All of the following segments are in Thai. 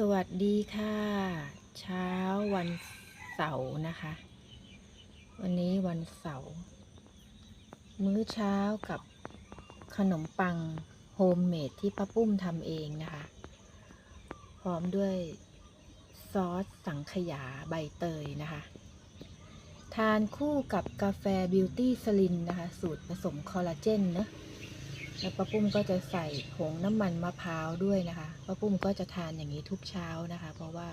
สวัสดีค่ะ เช้าวันเสาร์นะคะ วันนี้วันเสาร์มื้อเช้ากับขนมปังโฮมเมดที่ป้าปุ้มทำเองนะคะ พร้อมด้วยซอสสังขยาใบเตยนะคะ ทานคู่กับกาแฟบิวตี้สลินนะคะ สูตรผสมคอลลาเจนเนะ แล้วป้าปุ้มก็จะใส่ผงน้ำมันมะพร้าวด้วยนะคะป้าปุ้มก็จะทานอย่างนี้ทุกเช้านะคะ เพราะว่า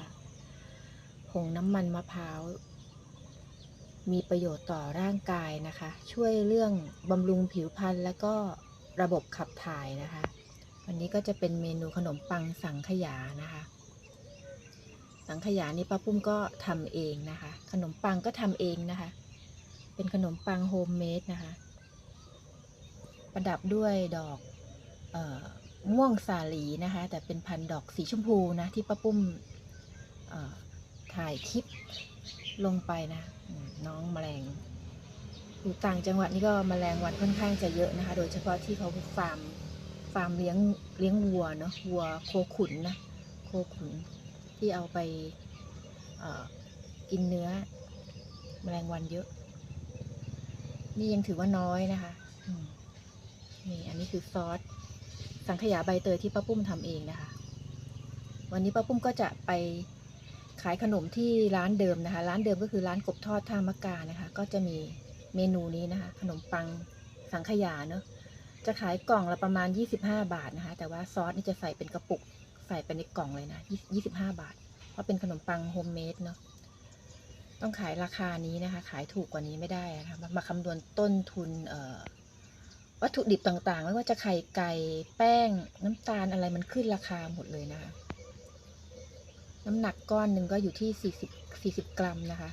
ผงน้ำมันมะพร้าวมีประโยชน์ต่อร่างกายนะคะ ช่วยเรื่องบำรุงผิวพรรณแล้วก็ระบบขับถ่ายนะคะ วันนี้ก็จะเป็นเมนูขนมปังสังขยานะคะ สังขยานี่ป้าปุ้มก็ทำเองนะคะ ขนมปังก็ทำเองนะคะ เป็นขนมปังโฮมเมดนะคะ ประดับด้วยดอกออม่วงสาลีนะคะ แต่เป็นพันธุ์ดอกสีชมพูนะ ที่ป้าปุ้มถ่ายคลิปลงไปนะ น้องแมลงอยู่ต่างจังหวัดนี่ก็แมลงวันค่อนข้างจะเยอะนะคะ โดยเฉพาะที่เขาฟาร์มฟาร์มเลี้ยงเลี้ยงวัวเนาะวัวโคขุนนะโคขุนที่เอาไปกินเนื้อแมลงวันเยอะ นี่ยังถือว่าน้อยนะคะ นี่อันนี้คือซอสสังขยาใบเตยที่ป้าปุ้มทำเองนะคะ วันนี้ป้าปุ้มก็จะไปขายขนมที่ร้านเดิมนะคะ ร้านเดิมก็คือร้านกบทอดท่ามะกานะคะ ก็จะมีเมนูนี้นะคะ ขนมปังสังขยาเนอะจะขายกล่องละประมาณ 25 บาทนะคะ แต่ว่าซอสนี่จะใส่เป็นกระปุกใส่ไปในกล่องเลยนะ 25 บาท เพราะเป็นขนมปังโฮมเมดเนาะต้องขายราคานี้นะคะ ขายถูกกว่านี้ไม่ได้นะคะมาคำนวณต้นทุนเอ่อ วัตถุดิบต่างๆ ไม่ว่าจะไข่ไก่แป้งน้ำตาลอะไรมันขึ้นราคาหมดเลยนะคะ น้ำหนักก้อนหนึ่งก็อยู่ที่ 40 40 กรัมนะคะ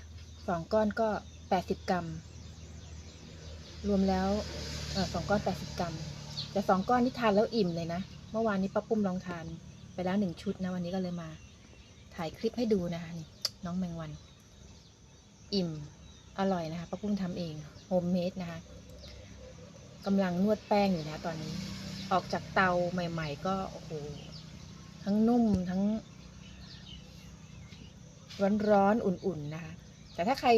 สองก้อนก็ 80 กรัม รวมแล้วอสองก้อน 80 กรัม แต่สองก้อนนี่ทานแล้วอิ่มเลยนะ เมื่อวานนี้ป้าปุ้มลองทานไปแล้วหนึ่งชุดนะ วันนี้ก็เลยมา ถ่ายคลิปให้ดูนะคะนี่น้องแมงวัน อิ่ม อร่อยนะคะป้าปุ้มทำเองโฮมเมดนะคะ กำลังนวดแป้งอยู่นะตอนนี้ ออกจากเตาใหม่ ๆ ก็โอ้โหทั้งนุ่มทั้ง ร้อนๆอุ่นๆนะคะแต่ถ้าใคร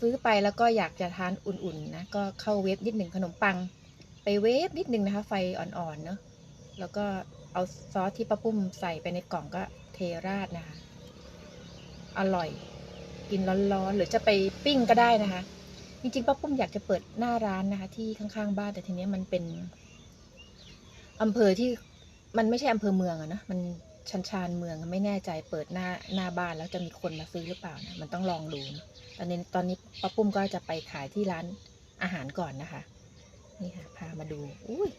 ซื้อไปแล้วก็อยากจะทานอุ่นๆนะก็เข้าเวฟนิดหนึ่งขนมปัง ไปเวฟนิดหนึ่งนะคะ ไฟอ่อนๆเนาะแล้วก็เอาซอสที่ป้าปุ้มใส่ไปในกล่องก็เทราดนะคะ อร่อย กินร้อนๆ หรือจะไปปิ้งก็ได้นะคะ จริงๆป้าปุ้มอยากจะเปิดหน้าร้านนะคะที่ข้างๆบ้านแต่ทีเนี้ยมันเป็นอำเภอที่มันไม่ใช่อำเภอเมืองอะนะมันชันชานเมืองไม่แน่ใจเปิดหน้าหน้าบ้านแล้วจะมีคนมาซื้อหรือเปล่านะมันต้องลองดูนะตอนนี้ตอนนี้ป้าปุ้มก็จะไปขายที่ร้านอาหารก่อนนะคะนี่ค่ะพามาดูอุ้ย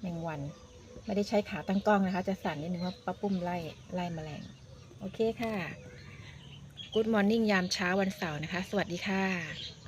แมงวัน ไม่ได้ใช้ขาตั้งกล้องนะคะ จะสั่นนิดนึงว่าป้าปุ้มไล่ไล่แมลง โอเคค่ะ Good Morning ยามเช้าวันเสาร์นะคะ สวัสดีค่ะ